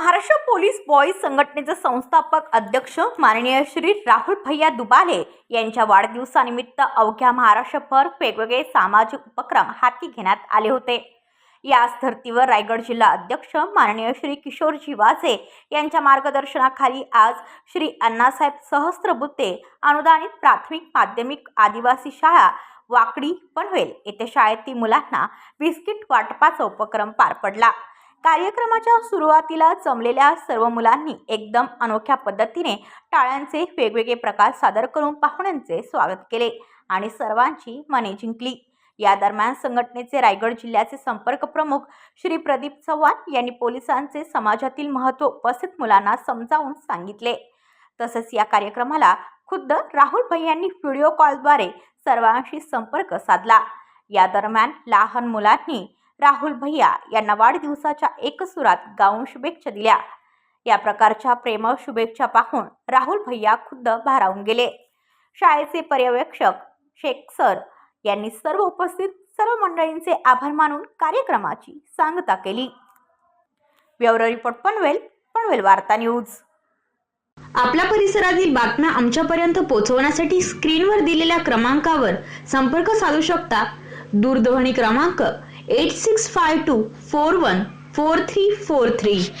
Maharashtra police boys संघटनेचे संस्थापक अध्यक्ष माननीय श्री राहुल भैया दुबाले यांच्या वाढदिवसानिमित्त अवघ्या महाराष्ट्रभर वेगवेगळे सामाजिक उपक्रम हाती घेण्यात आले होते. याच धर्तीवर रायगड जिल्हा अध्यक्ष माननीय श्री किशोरजी वाझे यांच्या मार्गदर्शनाखाली आज श्री अण्णासाहेब सहस्त्रबुद्धे अनुदानित प्राथमिक माध्यमिक आदिवासी शाळा वाकडी पनवेल येथे शाळेतील मुलांना बिस्किट वाटपाचा उपक्रम पार पडला. कार्यक्रमाच्या सुरुवातीला जमलेल्या सर्व मुलांनी एकदम अनोख्या पद्धतीने टाळ्यांचे वेगवेगळे प्रकार सादर करून पाहुण्यांचे स्वागत केले आणि सर्वांची मने जिंकली. या दरम्यान संघटनेचे रायगड जिल्ह्याचे संपर्क प्रमुख श्री प्रदीप चव्हाण यांनी पोलिसांचे समाजातील महत्त्व उपस्थित मुलांना समजावून सांगितले. तसेच या कार्यक्रमाला खुद्द राहुल भैयांनी व्हिडिओ कॉलद्वारे सर्वांशी संपर्क साधला. या दरम्यान लहान मुलांनी राहुल भैया यांना वाढदिवसाच्या एकसुरात गाऊन शुभेच्छा दिल्या. या प्रकारच्या प्रेमळ शुभेच्छा पाहून राहुल भैया खुद्द भारावून गेले. शाळेचे पर्यवेक्षक शेख सर यांनी सर्व उपस्थित सर्व मंडळींचे आभार मानून कार्यक्रमाची सांगता केली. ब्युरो रिपोर्ट पनवेल पनवेल वार्ता न्यूज. आपल्या परिसरातील बातम्या आमच्यापर्यंत पोहोचवण्यासाठी स्क्रीनवर दिलेल्या क्रमांकावर संपर्क साधू शकता. दूरध्वनी क्रमांक 8652 414343.